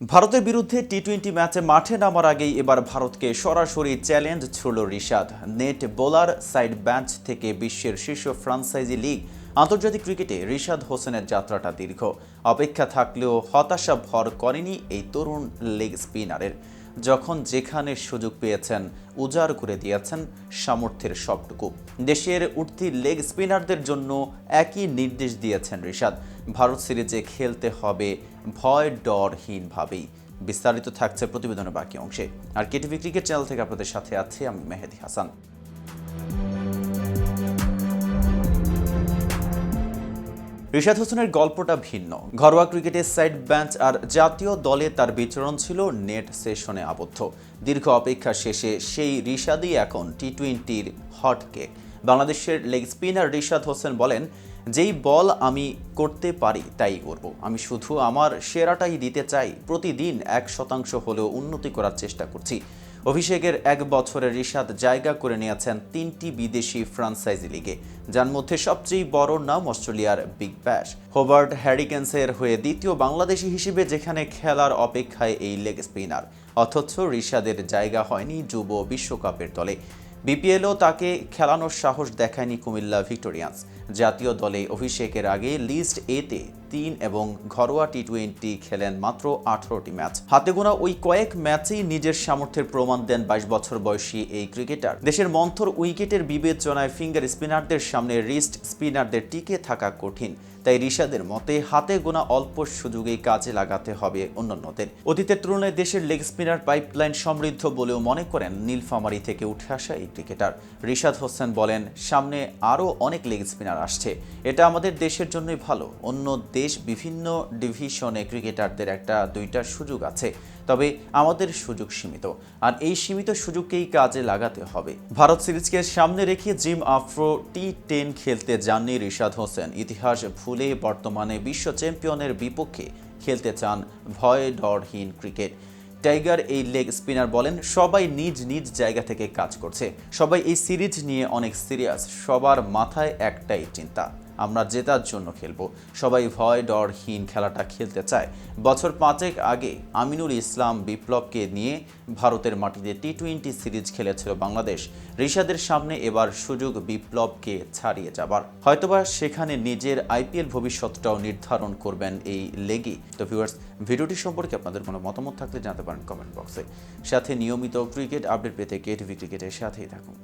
ভারতের বিরুদ্ধে T twenty ম্যাচে মাঠে নামার আগেই এবার ভারতকে সরাসরি challenge ছুড়ল Rishad. Net bowler side bench থেকে বিশ্বের শীর্ষ ফ্রান্সাইজি লিগ আন্তর্জাতিক ক্রিকেটে রিশাদ হোসেনের যাত্রাটা দীর্ঘ। অপেক্ষা থাকলেও হতাশা ভর করেনি এই তরুণ লেগ স্পিনারের। যখন যেখানে সুযোগ পেয়েছেন, উজাড় করে দিয়েছেন সামর্থ্যের সবটুকু। দেশের উঠতি লেগ স্পিনারদের জন্য একই নির্দেশ দিয়েছেন রিশাদ। ভারত সিরিজে খেলতে হবে ভয় ডরহীনভাবেই। বিস্তারিত থাকছে প্রতিবেদনের বাকি অংশে। আর কেটিভি ক্রিকেট চ্যানেল থেকে আপনাদের সাথে আছি আমি মেহেদি হাসান। রিশাদ হোসেনের গল্পটা ভিন্ন। ঘরোয়া ক্রিকেটের সাইড ব্যাঞ্চ আর জাতীয় দলে তার বিচরণ ছিল নেট সেশনে আবদ্ধ। দীর্ঘ অপেক্ষা শেষে সেই রিশাদই এখন টি টোয়েন্টির হট কেক বাংলাদেশের লেগ স্পিনার রিশাদ হোসেন বলেন, যেই বল আমি করতে পারি, তাই করব। আমি শুধু আমার সেরাটাই দিতে চাই। প্রতিদিন এক শতাংশ হলেও উন্নতি করার চেষ্টা করছি। অভিষেকের এক বছরে রিশাদ জায়গা করে নিয়েছেন তিনটি বিদেশি ফ্রান্সাইজি লিগে, যার মধ্যে সবচেয়ে বড় নাম অস্ট্রেলিয়ার বিগ ব্যাশ। হোবার্ট হ্যারিকেন্সের হয়ে দ্বিতীয় বাংলাদেশি হিসেবে যেখানে খেলার অপেক্ষায় এই লেগ স্পিনার। অথচ রিশাদের জায়গা হয়নি যুব বিশ্বকাপের দলে। বিপিএলও তাকে খেলানোর সাহস দেখায়নি কুমিল্লা ভিক্টোরিয়ান্স। জাতীয় দলে অভিষেকের আগে লিস্ট এতে তিন এবং ঘরোয়া টি টোয়েন্টি খেলেন মাত্র আঠারোটি ম্যাচ। হাতে গোনা ওই কয়েক ম্যাচেই নিজের সামর্থ্যের প্রমাণ দেন বাইশ বছর বয়সী এই ক্রিকেটার। দেশের মন্থর উইকেটের বিবেচনায় ফিঙ্গার স্পিনারদের সামনে রিস্ট স্পিনারদের টিকে থাকা কঠিন। তাই রিশাদের মতে হাতে গোনা অল্প সুযোগেই কাজে লাগাতে হবে অন্যান্যদের। অতীতের তুলনায় দেশের লেগ স্পিনার পাইপলাইন সমৃদ্ধ বলেও মনে করেন নীলফামারী থেকে উঠে আসা এই ক্রিকেটার। রিশাদ হোসেন বলেন, সামনে আরও অনেক লেগ স্পিনার আসছে। এটা আমাদের দেশের জন্যই ভালো, অন্য দেশ বিভিন্ন ডিভিশনে ক্রিকেটারদের একটা দুইটা সুযোগ আছে। তবে আমাদের সুযোগ সীমিত। আর এই সীমিত সুযোগকেই কাজে লাগাতে হবে। ভারত সিরিজকে সামনে রেখে জিম আফ্রো টি টেন খেলতে যাননি রিশাদ হোসেন। ইতিহাস ভুলে বর্তমানে বিশ্ব চ্যাম্পিয়নের বিপক্ষে খেলতে চান ভয় ডরহীন ক্রিকেট। টাইগার এই লেগ স্পিনার বলেন, সবাই নিজ নিজ জায়গা থেকে কাজ করছে। সবাই এই সিরিজ নিয়ে অনেক সিরিয়াস। সবার মাথায় একটাই চিন্তা। আমরা জেতার জন্য খেলব। সবাই ভয় ডরহীন খেলাটা খেলতে চায়। বছর পাঁচেক আগে আমিনুল ইসলাম বিপ্লবকে নিয়ে ভারতের মাটিতে টি টোয়েন্টি সিরিজ খেলেছিল বাংলাদেশ। ঋষাদের সামনে এবার সুযোগ বিপ্লবকে ছাড়িয়ে যাবার। হয়তোবা সেখানে নিজের আইপিএল ভবিষ্যৎটাও নির্ধারণ করবেন এই লেগি। তো ভিউয়ার্স ভিডিওটি সম্পর্কে আপনাদের কোনো মতামত থাকলে জানাতে পারেন কমেন্ট বক্সে। সাথে নিয়মিত ক্রিকেট আপডেট পেতে কেটিভি ক্রিকেটের সাথেই থাকুন।